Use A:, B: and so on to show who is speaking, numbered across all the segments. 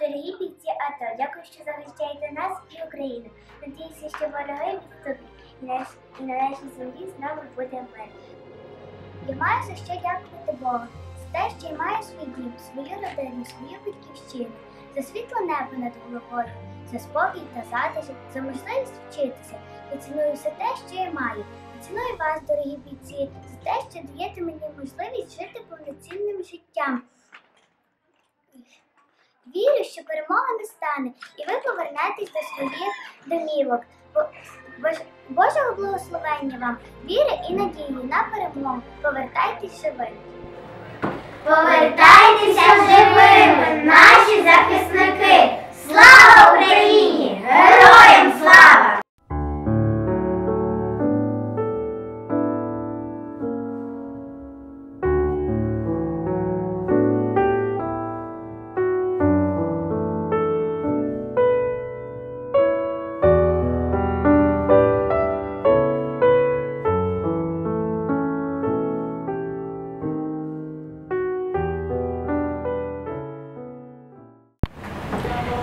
A: Дорогі бійці АТО, дякую, що захищаєте нас і Україну. Надіюся, що вороги відступять і, наш, і на нашій землі знову буде мир. Я маю за що дякувати Богу, за те, що я маю свій дім, свою родину, свою батьківщину, за світло небо над головою, за спокій та затишок, за можливість вчитися. Я ціную все те, що я маю. Я ціную вас, дорогі бійці, за те, що даєте мені можливість жити повноцінним життям. Вірю, що перемога настане, і ви повернетесь до своїх домівок. Божого благословення вам, віри і надії на перемогу. Повертайтесь живими.
B: Повертайтеся живими,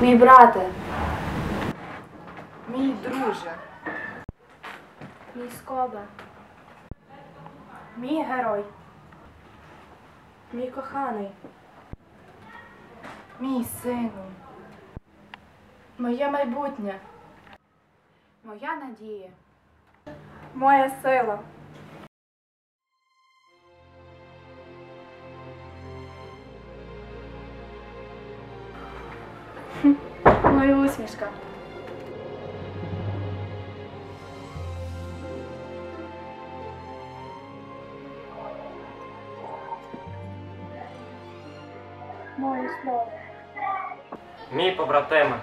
C: Мій брате, мій друже, мій скоба, мій герой, мій коханий, мій сину, моє майбутнє, моя надія, моя сила. Моя усмішка. Мої слова.
D: Мій побратиме,